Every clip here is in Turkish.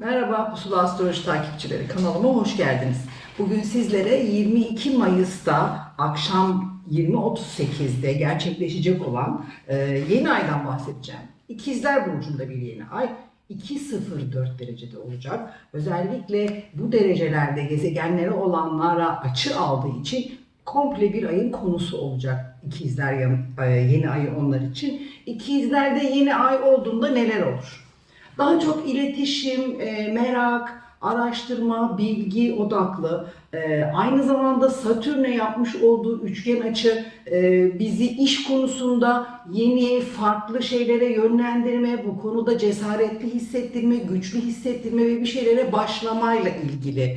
Merhaba Pusula Astroloji takipçileri kanalıma hoş geldiniz. Bugün sizlere 22 Mayıs'ta akşam 20.38'de gerçekleşecek olan e, yeni aydan bahsedeceğim. İkizler Burcu'nda bir yeni ay 2.04 derecede olacak. Özellikle bu derecelerde gezegenlere olanlara açı aldığı için komple bir ayın konusu olacak İkizler e, yeni ayı onlar için. İkizlerde yeni ay olduğunda neler olur? Daha çok iletişim, e, merak, araştırma, bilgi odaklı. E, aynı zamanda Satürn'e yapmış olduğu üçgen açı e, bizi iş konusunda yeni, farklı şeylere yönlendirme, bu konuda cesaretli hissettirme, güçlü hissettirme ve bir şeylere başlamayla ilgili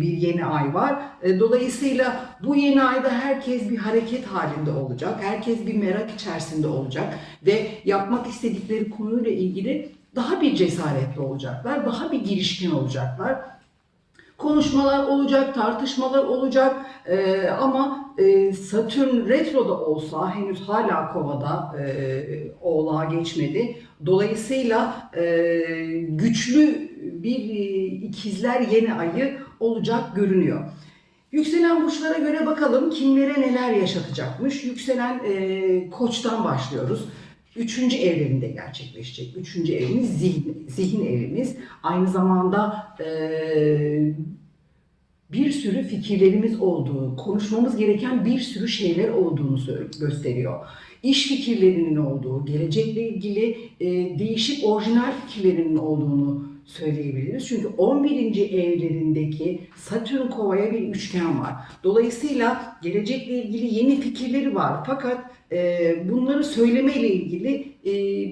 bir yeni ay var. Dolayısıyla bu yeni ayda herkes bir hareket halinde olacak, herkes bir merak içerisinde olacak ve yapmak istedikleri konuyla ilgili daha bir cesaretli olacaklar, daha bir girişken olacaklar. Konuşmalar olacak, tartışmalar olacak Ee, ama e, Satürn retroda olsa henüz hala kovada e, oğlağa geçmedi. Dolayısıyla e, güçlü bir e, ikizler yeni ayı olacak görünüyor. Yükselen burçlara göre bakalım kimlere neler yaşatacakmış. Yükselen e, koçtan başlıyoruz. Üçüncü evlerinde gerçekleşecek. Üçüncü evimiz zihin, zihin evimiz. Aynı zamanda e, bir sürü fikirlerimiz olduğu, konuşmamız gereken bir sürü şeyler olduğunu gösteriyor. İş fikirlerinin olduğu, gelecekle ilgili e, değişik orijinal fikirlerinin olduğunu söyleyebiliriz. Çünkü 11. evlerindeki Satürn kovaya bir üçgen var. Dolayısıyla gelecekle ilgili yeni fikirleri var. Fakat e, bunları söylemeyle ilgili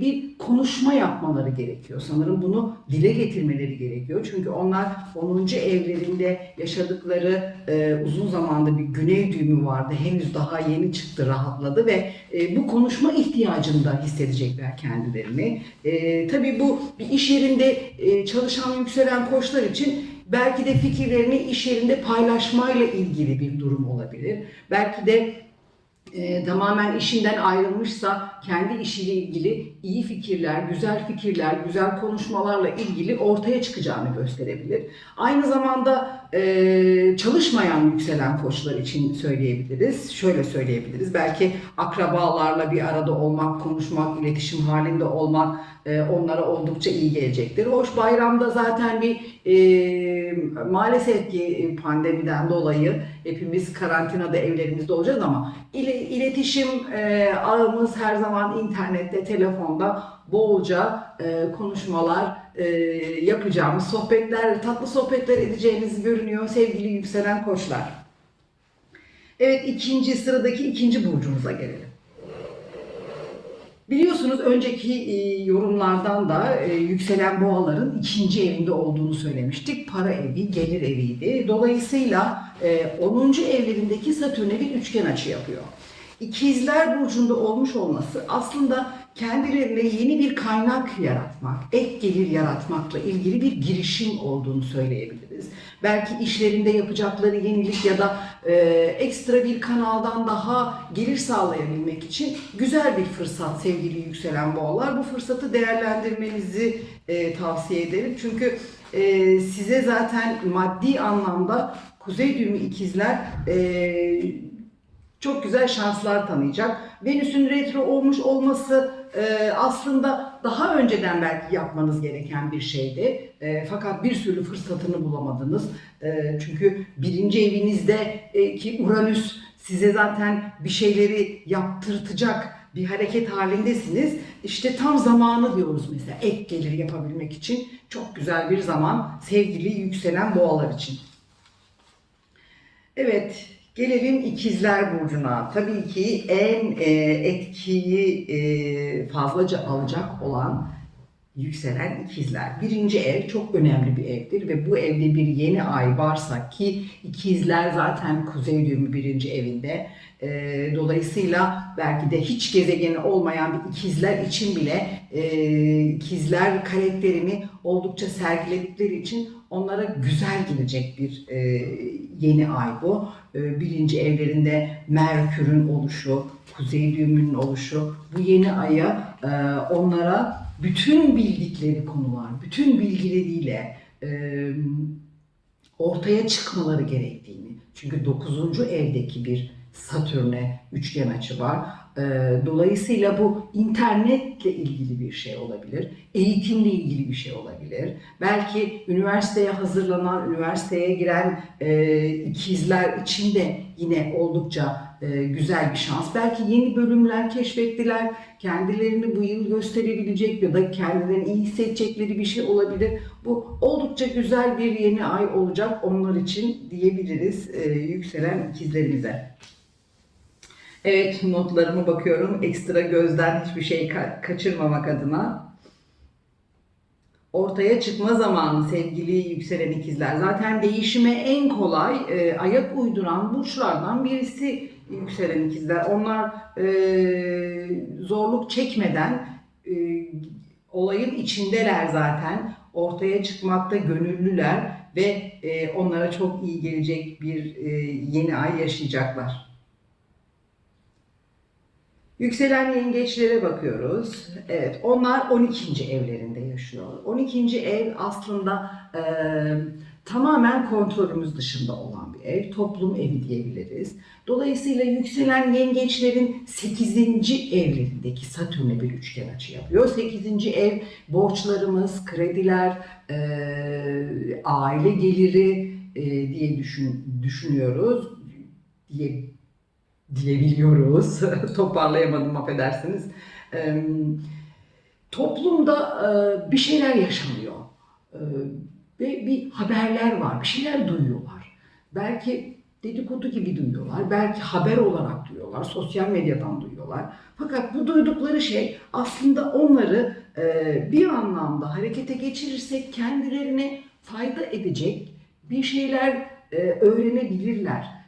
bir konuşma yapmaları gerekiyor. Sanırım bunu dile getirmeleri gerekiyor. Çünkü onlar 10. evlerinde yaşadıkları e, uzun zamanda bir güney düğümü vardı. Henüz daha yeni çıktı, rahatladı ve e, bu konuşma ihtiyacını da hissedecekler kendilerini. E, tabii bu bir iş yerinde e, çalışan yükselen koçlar için belki de fikirlerini iş yerinde paylaşmayla ilgili bir durum olabilir. Belki de e, tamamen işinden ayrılmışsa kendi işiyle ilgili iyi fikirler, güzel fikirler, güzel konuşmalarla ilgili ortaya çıkacağını gösterebilir. Aynı zamanda e, çalışmayan yükselen koçlar için söyleyebiliriz. Şöyle söyleyebiliriz. Belki akrabalarla bir arada olmak, konuşmak, iletişim halinde olmak e, onlara oldukça iyi gelecektir. Hoş bayramda zaten bir e, maalesef ki pandemiden dolayı hepimiz karantinada evlerimizde olacağız ama ile, iletişim e, ağımız her zaman internette, telefonda bolca e, konuşmalar e, yapacağımız sohbetler, tatlı sohbetler edeceğiniz görünüyor sevgili yükselen koçlar. Evet ikinci sıradaki ikinci burcumuza gelelim. Biliyorsunuz önceki e, yorumlardan da e, yükselen boğaların ikinci evinde olduğunu söylemiştik. Para evi, gelir eviydi. Dolayısıyla e, 10. evlerindeki Satürn'e bir üçgen açı yapıyor. İkizler burcunda olmuş olması aslında kendilerine yeni bir kaynak yaratmak, ek gelir yaratmakla ilgili bir girişim olduğunu söyleyebiliriz. Belki işlerinde yapacakları yenilik ya da e, ekstra bir kanaldan daha gelir sağlayabilmek için güzel bir fırsat sevgili yükselen boğalar. Bu fırsatı değerlendirmenizi e, tavsiye ederim. Çünkü e, size zaten maddi anlamda Kuzey düğümü ikizler e, çok güzel şanslar tanıyacak. Venüs'ün retro olmuş olması e, aslında daha önceden belki yapmanız gereken bir şeydi. E, fakat bir sürü fırsatını bulamadınız. E, çünkü birinci evinizde e, ki Uranüs size zaten bir şeyleri yaptırtacak bir hareket halindesiniz. İşte tam zamanı diyoruz mesela ek gelir yapabilmek için. Çok güzel bir zaman sevgili yükselen boğalar için. Evet, gelelim ikizler burcuna. Tabii ki en e, etkiyi e, fazlaca alacak olan yükselen ikizler. Birinci ev çok önemli bir evdir ve bu evde bir yeni ay varsa ki ikizler zaten kuzey düğümü birinci evinde. E, dolayısıyla belki de hiç gezegeni olmayan bir ikizler için bile e, ikizler karakterini oldukça sergiledikleri için onlara güzel gelecek bir e, yeni ay bu. E, birinci evlerinde Merkür'ün oluşu, Kuzey düğümünün oluşu bu yeni aya e, onlara bütün bildikleri konular, bütün bilgileriyle e, ortaya çıkmaları gerektiğini. Çünkü 9. evdeki bir Satürn'e üçgen açı var. Dolayısıyla bu internetle ilgili bir şey olabilir, eğitimle ilgili bir şey olabilir. Belki üniversiteye hazırlanan, üniversiteye giren ikizler için de yine oldukça güzel bir şans. Belki yeni bölümler keşfettiler, kendilerini bu yıl gösterebilecek ya da kendilerini iyi hissedecekleri bir şey olabilir. Bu oldukça güzel bir yeni ay olacak onlar için diyebiliriz e, yükselen ikizlerimize. Evet notlarıma bakıyorum. Ekstra gözden hiçbir şey ka- kaçırmamak adına. Ortaya çıkma zamanı sevgili yükselen ikizler. Zaten değişime en kolay e, ayak uyduran burçlardan birisi yükselen ikizler. Onlar e, zorluk çekmeden e, olayın içindeler zaten. Ortaya çıkmakta gönüllüler ve e, onlara çok iyi gelecek bir e, yeni ay yaşayacaklar. Yükselen yengeçlere bakıyoruz. Evet, onlar 12. evlerinde yaşıyor. 12. ev aslında e, tamamen kontrolümüz dışında olan bir ev. Toplum evi diyebiliriz. Dolayısıyla yükselen yengeçlerin 8. evlerindeki Satürn'e bir üçgen açı yapıyor. 8. ev borçlarımız, krediler, e, aile geliri e, diye düşün, düşünüyoruz diye diyebiliyoruz. Toparlayamadım affedersiniz. Ee, toplumda e, bir şeyler yaşanıyor. Ee, ve bir haberler var, bir şeyler duyuyorlar. Belki dedikodu gibi duyuyorlar, belki haber olarak duyuyorlar, sosyal medyadan duyuyorlar. Fakat bu duydukları şey aslında onları e, bir anlamda harekete geçirirsek kendilerine fayda edecek bir şeyler e, öğrenebilirler e,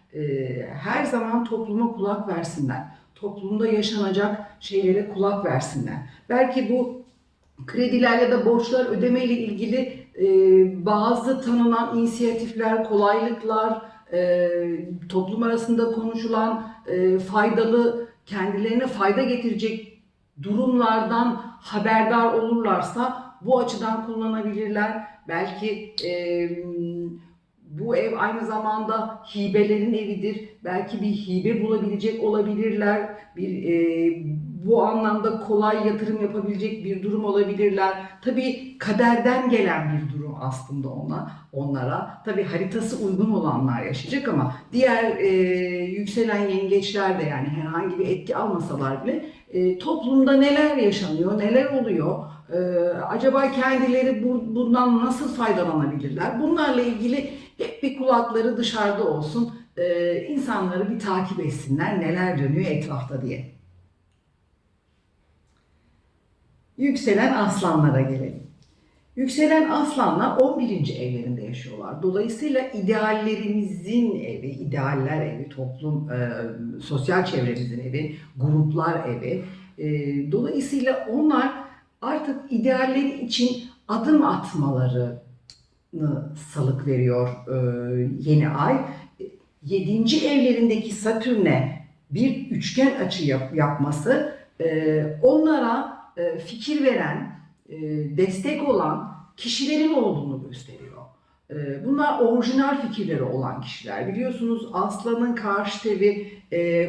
her zaman topluma kulak versinler. Toplumda yaşanacak şeylere kulak versinler. Belki bu krediler ya da borçlar ödeme ile ilgili e, bazı tanınan inisiyatifler, kolaylıklar, e, toplum arasında konuşulan e, faydalı, kendilerine fayda getirecek durumlardan haberdar olurlarsa bu açıdan kullanabilirler. Belki e, bu ev aynı zamanda hibelerin evidir. Belki bir hibe bulabilecek olabilirler. Bir e, bu anlamda kolay yatırım yapabilecek bir durum olabilirler. Tabii kaderden gelen bir durum aslında ona, onlara. Tabii haritası uygun olanlar yaşayacak ama diğer e, yükselen yengeçler de yani herhangi bir etki almasalar bile e, toplumda neler yaşanıyor, neler oluyor, e, acaba kendileri bu, bundan nasıl faydalanabilirler? Bunlarla ilgili hep bir kulakları dışarıda olsun, e, insanları bir takip etsinler neler dönüyor etrafta diye. Yükselen aslanlara gelelim. Yükselen aslanlar 11. evlerinde yaşıyorlar. Dolayısıyla ideallerimizin evi, idealler evi, toplum, e, sosyal çevremizin evi, gruplar evi. E, dolayısıyla onlar artık idealleri için adım atmaları salık veriyor e, yeni ay. 7. evlerindeki Satürn'e bir üçgen açı yap, yapması e, onlara e, fikir veren, destek olan kişilerin olduğunu gösteriyor. Bunlar orijinal fikirleri olan kişiler. Biliyorsunuz Aslan'ın karşı tevi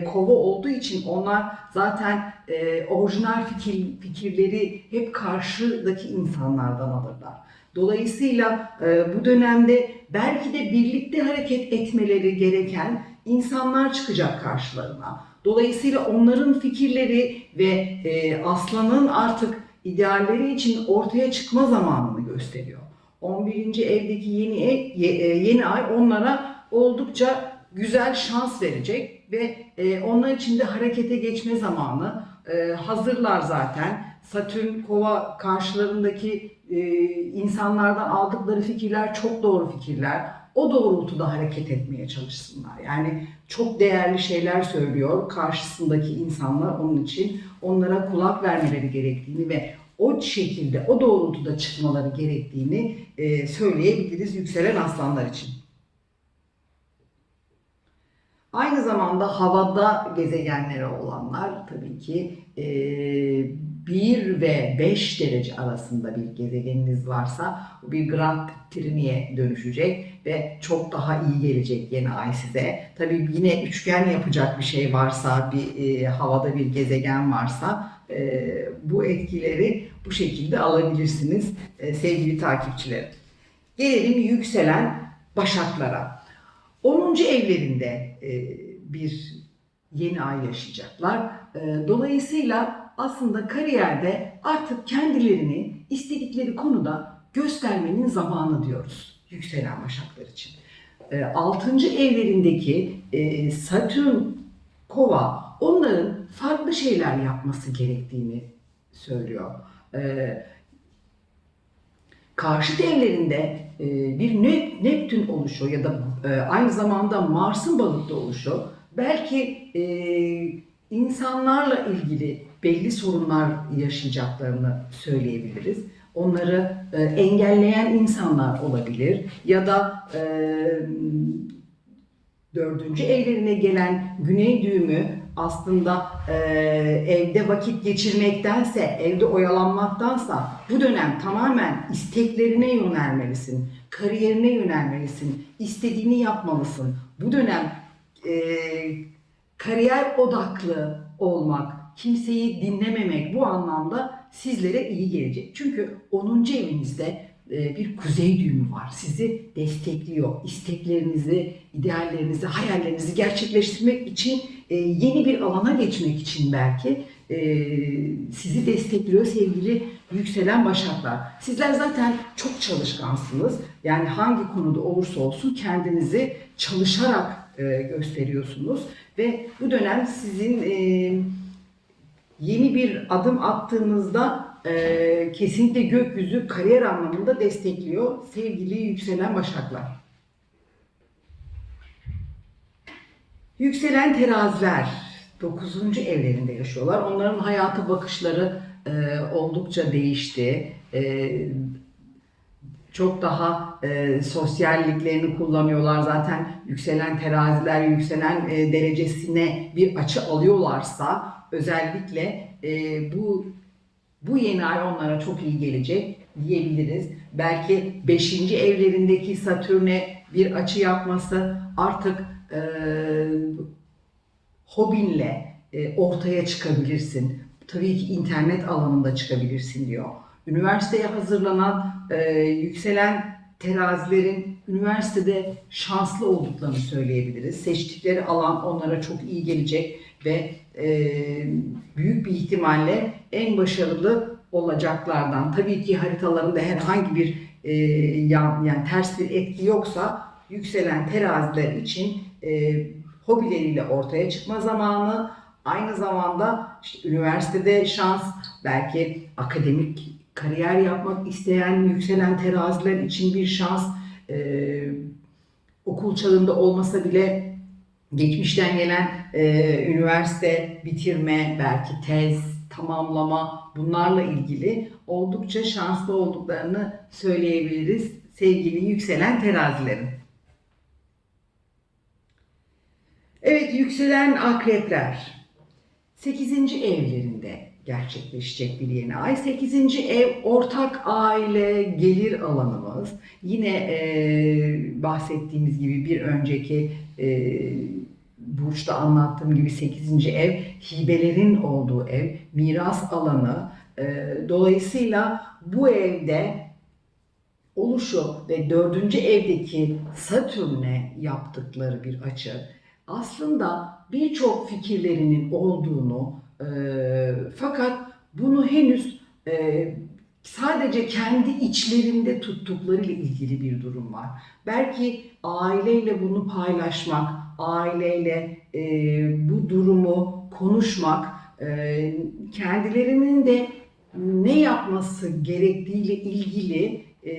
kova olduğu için onlar zaten e, orijinal fikir, fikirleri hep karşıdaki insanlardan alırlar. Dolayısıyla e, bu dönemde belki de birlikte hareket etmeleri gereken insanlar çıkacak karşılarına. Dolayısıyla onların fikirleri ve e, aslanın artık idealleri için ortaya çıkma zamanını gösteriyor. 11. evdeki yeni ev, e, yeni ay onlara oldukça güzel şans verecek ve e, onlar için de harekete geçme zamanı e, hazırlar zaten. Satürn kova karşılarındaki e, insanlardan aldıkları fikirler çok doğru fikirler. O doğrultuda hareket etmeye çalışsınlar. Yani çok değerli şeyler söylüyor karşısındaki insanlar onun için onlara kulak vermeleri gerektiğini ve o şekilde, o doğrultuda çıkmaları gerektiğini e, söyleyebiliriz yükselen aslanlar için. Aynı zamanda havada gezegenleri olanlar tabii ki e, 1 ve 5 derece arasında bir gezegeniniz varsa bu bir Grand Trini'ye dönüşecek ve çok daha iyi gelecek yeni ay size. Tabii yine üçgen yapacak bir şey varsa, bir e, havada bir gezegen varsa e, bu etkileri bu şekilde alabilirsiniz e, sevgili takipçilerim. Gelelim yükselen başaklara. 10. evlerinde e, bir yeni ay yaşayacaklar. E, dolayısıyla aslında kariyerde artık kendilerini istedikleri konuda göstermenin zamanı diyoruz yükselen başaklar için. E, 6. evlerindeki e, Satürn kova onların farklı şeyler yapması gerektiğini söylüyor. E, karşıt evlerinde e, bir Nep- Neptün oluşu ya da e, aynı zamanda Mars'ın balıkta oluşu belki e, insanlarla ilgili belli sorunlar yaşayacaklarını söyleyebiliriz. Onları e, engelleyen insanlar olabilir ya da e, dördüncü evlerine gelen güney düğümü aslında e, evde vakit geçirmektense, evde oyalanmaktansa bu dönem tamamen isteklerine yönelmelisin, kariyerine yönelmelisin, istediğini yapmalısın. Bu dönem e, kariyer odaklı olmak, kimseyi dinlememek bu anlamda sizlere iyi gelecek. Çünkü 10. evinizde e, bir kuzey düğümü var. Sizi destekliyor. İsteklerinizi, ideallerinizi, hayallerinizi gerçekleştirmek için e, yeni bir alana geçmek için belki e, sizi destekliyor sevgili yükselen başaklar. Sizler zaten çok çalışkansınız. Yani hangi konuda olursa olsun kendinizi çalışarak gösteriyorsunuz ve bu dönem sizin yeni bir adım attığınızda e, kesinlikle gökyüzü kariyer anlamında destekliyor sevgili yükselen başaklar. Yükselen teraziler 9. evlerinde yaşıyorlar. Onların hayata bakışları e, oldukça değişti. E, çok daha e, sosyalliklerini kullanıyorlar. Zaten yükselen teraziler yükselen e, derecesine bir açı alıyorlarsa özellikle e, bu bu yeni ay onlara çok iyi gelecek diyebiliriz. Belki 5. evlerindeki Satürn'e bir açı yapması artık e, hobinle e, ortaya çıkabilirsin. Tabii ki internet alanında çıkabilirsin diyor. Üniversiteye hazırlanan e, yükselen terazilerin üniversitede şanslı olduklarını söyleyebiliriz. Seçtikleri alan onlara çok iyi gelecek ve e, büyük bir ihtimalle en başarılı olacaklardan. Tabii ki haritalarında herhangi bir e, yan, yani ters bir etki yoksa yükselen teraziler için e, hobileriyle ortaya çıkma zamanı, aynı zamanda işte üniversitede şans, belki akademik kariyer yapmak isteyen yükselen teraziler için bir şans, e, okul çağında olmasa bile geçmişten gelen e, üniversite bitirme, belki tez, tamamlama bunlarla ilgili oldukça şanslı olduklarını söyleyebiliriz sevgili yükselen terazilerin. Evet yükselen akrepler 8. evlerinde gerçekleşecek bir yeni ay. 8. ev ortak aile gelir alanımız. Yine e, bahsettiğimiz gibi bir önceki e, burçta anlattığım gibi 8. ev hibelerin olduğu ev, miras alanı. E, dolayısıyla bu evde oluşu ve dördüncü evdeki Satürn'e yaptıkları bir açı aslında birçok fikirlerinin olduğunu e, fakat bunu henüz e, sadece kendi içlerinde tuttuklarıyla ilgili bir durum var. Belki aileyle bunu paylaşmak, aileyle e, bu durumu konuşmak, e, kendilerinin de ne yapması gerektiğiyle ilgili e,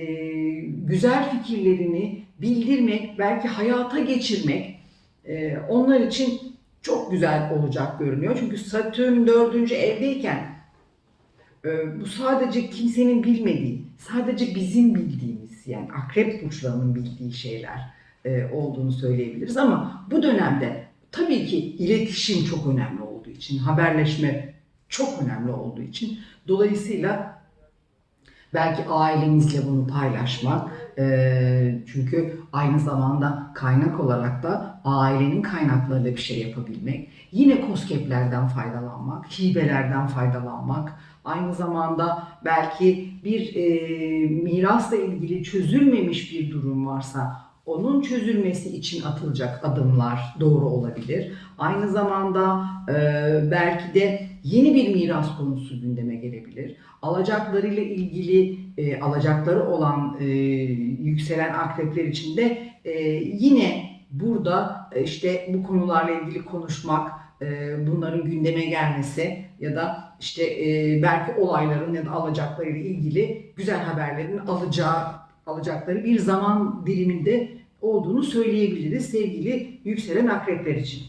güzel fikirlerini bildirmek, belki hayata geçirmek e, onlar için çok güzel olacak görünüyor. Çünkü Satürn dördüncü evdeyken e, bu sadece kimsenin bilmediği, sadece bizim bildiğimiz yani akrep burçlarının bildiği şeyler e, olduğunu söyleyebiliriz. Ama bu dönemde tabii ki iletişim çok önemli olduğu için, haberleşme çok önemli olduğu için dolayısıyla belki ailemizle bunu paylaşmak e, çünkü aynı zamanda kaynak olarak da ailenin kaynaklarıyla bir şey yapabilmek yine koskeplerden faydalanmak hibelerden faydalanmak aynı zamanda belki bir e, mirasla ilgili çözülmemiş bir durum varsa onun çözülmesi için atılacak adımlar doğru olabilir. Aynı zamanda e, belki de yeni bir miras konusu gündeme gelebilir. Alacaklarıyla ilgili e, alacakları olan e, yükselen akrepler için de e, yine burada e, işte bu konularla ilgili konuşmak, e, bunların gündeme gelmesi ya da işte e, belki olayların ya da alacaklarıyla ilgili güzel haberlerin alacağı alacakları bir zaman diliminde olduğunu söyleyebiliriz sevgili yükselen akrepler için.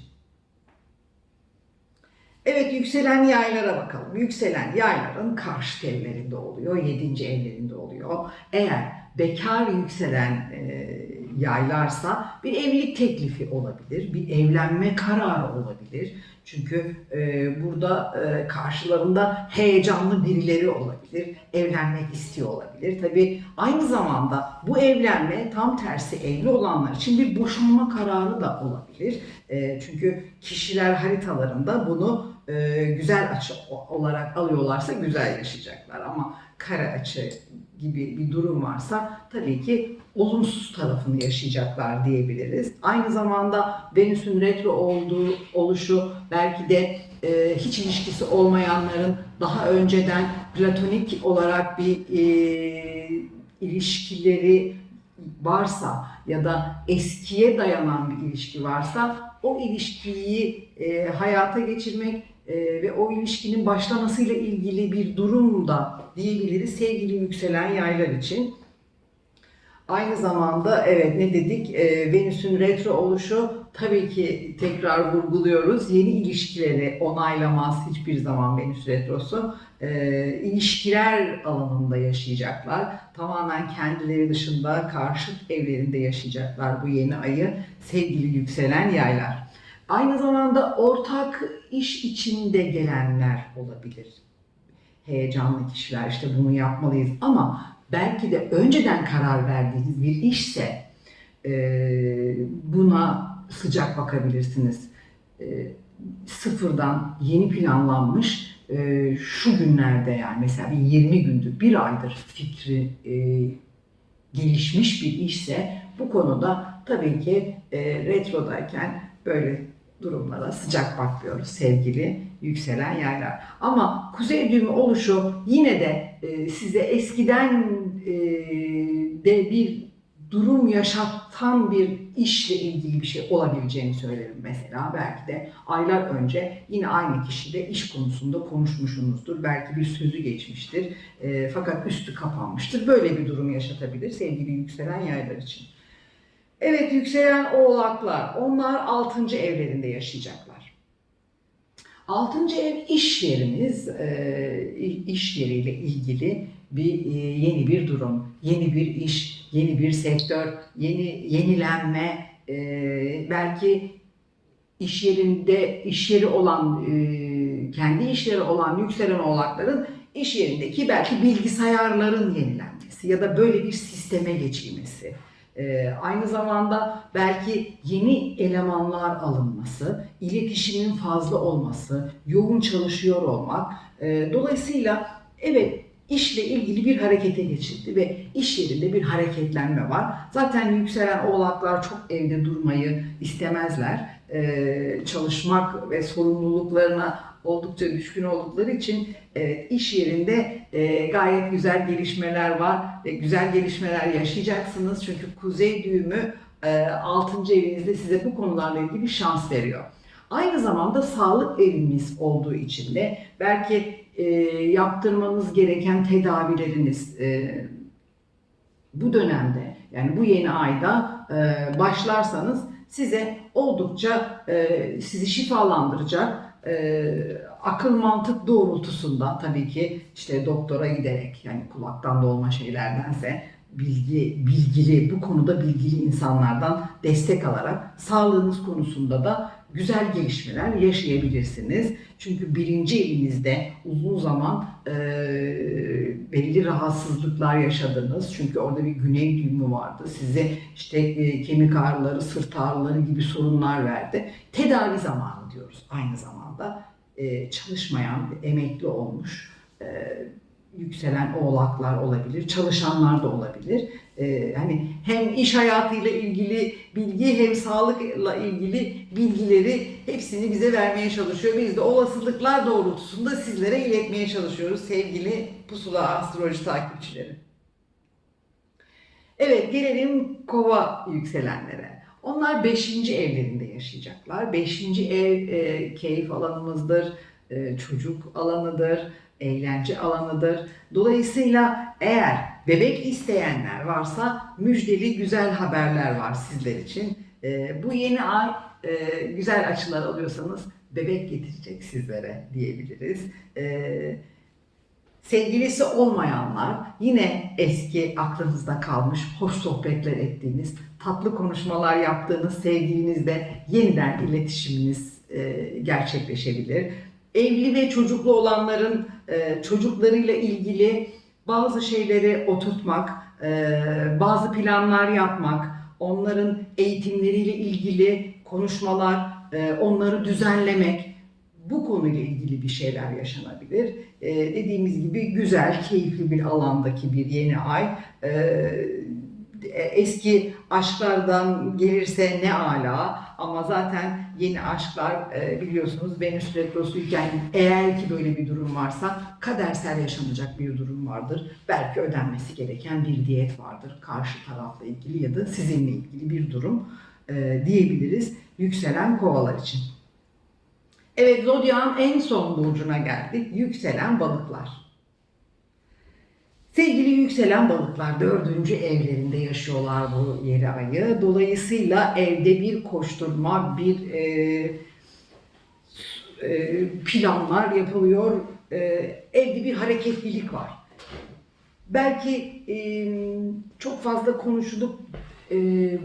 Evet yükselen yaylara bakalım. Yükselen yayların karşı evlerinde oluyor, yedinci evlerinde oluyor. Eğer bekar yükselen e, yaylarsa bir evlilik teklifi olabilir, bir evlenme kararı olabilir. Çünkü e, burada e, karşılarında heyecanlı birileri olabilir, evlenmek istiyor olabilir. Tabii aynı zamanda bu evlenme tam tersi evli olanlar için bir boşanma kararı da olabilir. E, çünkü kişiler haritalarında bunu e, güzel açı olarak alıyorlarsa güzel yaşayacaklar ama kare açı gibi bir durum varsa tabii ki olumsuz tarafını yaşayacaklar diyebiliriz. Aynı zamanda Venüs'ün retro olduğu oluşu belki de e, hiç ilişkisi olmayanların daha önceden platonik olarak bir e, ilişkileri varsa ya da eskiye dayanan bir ilişki varsa o ilişkiyi e, hayata geçirmek e, ve o ilişkinin başlamasıyla ilgili bir durum da diyebiliriz sevgili yükselen yaylar için. Aynı zamanda evet ne dedik? E, Venüs'ün retro oluşu tabii ki tekrar vurguluyoruz. Yeni ilişkileri onaylamaz hiçbir zaman Venüs retrosu. E, ilişkiler alanında yaşayacaklar. Tamamen kendileri dışında karşıt evlerinde yaşayacaklar bu yeni ayı sevgili yükselen yaylar. Aynı zamanda ortak iş içinde gelenler olabilir. Heyecanlı kişiler işte bunu yapmalıyız. Ama belki de önceden karar verdiğiniz bir işse e, buna sıcak bakabilirsiniz. E, sıfırdan yeni planlanmış e, şu günlerde yani mesela bir 20 gündür, bir aydır fikri e, gelişmiş bir işse bu konuda tabii ki e, retrodayken böyle durumlara sıcak bakmıyoruz sevgili yükselen yaylar. Ama kuzey düğümü oluşu yine de e, size eskiden e, de bir durum yaşatan bir işle ilgili bir şey olabileceğini söylerim mesela. Belki de aylar önce yine aynı kişiyle iş konusunda konuşmuşsunuzdur. Belki bir sözü geçmiştir. E, fakat üstü kapanmıştır. Böyle bir durum yaşatabilir sevgili yükselen yaylar için. Evet yükselen oğlaklar. Onlar 6. evlerinde yaşayacaklar. 6. ev iş yeriniz, e, iş yeriyle ilgili bir e, yeni bir durum, yeni bir iş, yeni bir sektör, yeni yenilenme, e, belki iş yerinde iş yeri olan e, kendi işleri olan yükselen oğlakların iş yerindeki belki bilgisayarların yenilenmesi ya da böyle bir sisteme geçilmesi. Ee, aynı zamanda belki yeni elemanlar alınması, iletişimin fazla olması, yoğun çalışıyor olmak. Ee, dolayısıyla evet işle ilgili bir harekete geçildi ve iş yerinde bir hareketlenme var. Zaten yükselen oğlaklar çok evde durmayı istemezler. Ee, çalışmak ve sorumluluklarına oldukça düşkün oldukları için evet, iş yerinde e, gayet güzel gelişmeler var ve güzel gelişmeler yaşayacaksınız. Çünkü kuzey düğümü e, 6. evinizde size bu konularla ilgili şans veriyor. Aynı zamanda sağlık evimiz olduğu için de belki e, yaptırmanız gereken tedavileriniz e, bu dönemde yani bu yeni ayda e, başlarsanız size oldukça e, sizi şifalandıracak e, akıl mantık doğrultusunda tabii ki işte doktora giderek yani kulaktan dolma şeylerdense bilgi bilgili bu konuda bilgili insanlardan destek alarak sağlığınız konusunda da güzel gelişmeler yaşayabilirsiniz. Çünkü birinci evinizde uzun zaman e, belli rahatsızlıklar yaşadınız. Çünkü orada bir güney düğümü vardı. Size işte e, kemik ağrıları, sırt ağrıları gibi sorunlar verdi. Tedavi zamanı diyoruz aynı zamanda. E, çalışmayan, emekli olmuş, e, yükselen oğlaklar olabilir, çalışanlar da olabilir. Ee, hani hem iş hayatıyla ilgili bilgi hem sağlıkla ilgili bilgileri hepsini bize vermeye çalışıyor. Biz de olasılıklar doğrultusunda sizlere iletmeye çalışıyoruz sevgili Pusula Astroloji takipçileri. Evet gelelim kova yükselenlere. Onlar 5. evlerinde yaşayacaklar. 5. ev e, keyif alanımızdır, e, çocuk alanıdır, eğlence alanıdır. Dolayısıyla eğer bebek isteyenler varsa müjdeli güzel haberler var sizler için. E, bu yeni ay e, güzel açılar alıyorsanız bebek getirecek sizlere diyebiliriz. E, Sevgilisi olmayanlar yine eski aklınızda kalmış, hoş sohbetler ettiğiniz, tatlı konuşmalar yaptığınız sevgilinizle yeniden iletişiminiz e, gerçekleşebilir. Evli ve çocuklu olanların e, çocuklarıyla ilgili bazı şeyleri oturtmak, e, bazı planlar yapmak, onların eğitimleriyle ilgili konuşmalar, e, onları düzenlemek, bu konuyla ilgili bir şeyler yaşanabilir. Ee, dediğimiz gibi güzel, keyifli bir alandaki bir yeni ay. Eski aşklardan gelirse ne ala ama zaten yeni aşklar e, biliyorsunuz Venüs retrosuyken eğer ki böyle bir durum varsa kadersel yaşanacak bir durum vardır. Belki ödenmesi gereken bir diyet vardır karşı tarafla ilgili ya da sizinle ilgili bir durum e, diyebiliriz yükselen kovalar için. Evet, Zodyak'ın en son burcuna geldik. Yükselen balıklar. Sevgili yükselen balıklar dördüncü evlerinde yaşıyorlar bu yeri ayı. Dolayısıyla evde bir koşturma, bir e, e, planlar yapılıyor. E, evde bir hareketlilik var. Belki e, çok fazla konuşulup e,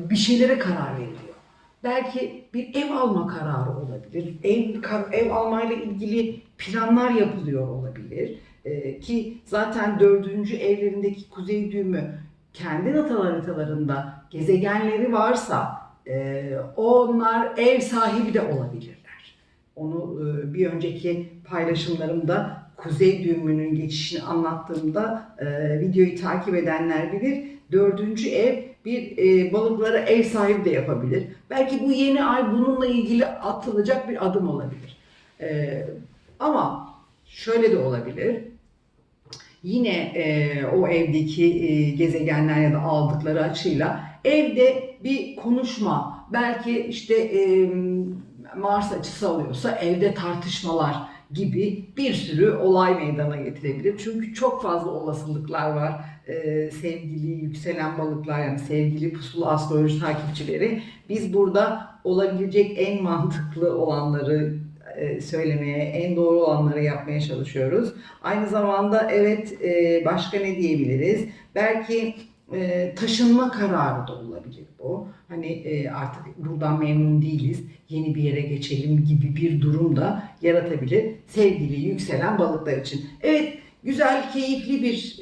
bir şeylere karar veriliyor. Belki bir ev alma kararı olabilir. Ev, ev almayla ilgili planlar yapılıyor olabilir. Ee, ki zaten dördüncü evlerindeki kuzey düğümü kendi natal haritalarında gezegenleri varsa e, onlar ev sahibi de olabilirler. Onu e, bir önceki paylaşımlarımda kuzey düğümünün geçişini anlattığımda e, videoyu takip edenler bilir. Dördüncü ev bir e, balıklara ev sahibi de yapabilir. Belki bu yeni ay bununla ilgili atılacak bir adım olabilir. E, ama şöyle de olabilir. Yine e, o evdeki e, gezegenler ya da aldıkları açıyla evde bir konuşma, belki işte e, Mars açısı alıyorsa evde tartışmalar gibi bir sürü olay meydana getirebilir. Çünkü çok fazla olasılıklar var e, sevgili yükselen balıklar yani sevgili pusulu astroloji takipçileri. Biz burada olabilecek en mantıklı olanları e, söylemeye, en doğru olanları yapmaya çalışıyoruz. Aynı zamanda evet e, başka ne diyebiliriz? Belki e, taşınma kararı da olabilir bu. Hani artık buradan memnun değiliz, yeni bir yere geçelim gibi bir durum da yaratabilir sevgili yükselen balıklar için. Evet, güzel, keyifli bir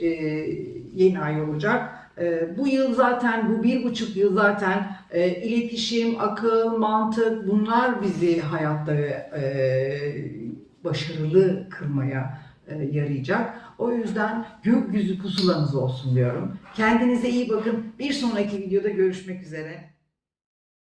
yeni ay olacak. E, bu yıl zaten, bu bir buçuk yıl zaten e, iletişim, akıl, mantık bunlar bizi hayatta e, başarılı kılmaya e, yarayacak. O yüzden gökyüzü pusulanız olsun diyorum. Kendinize iyi bakın. Bir sonraki videoda görüşmek üzere.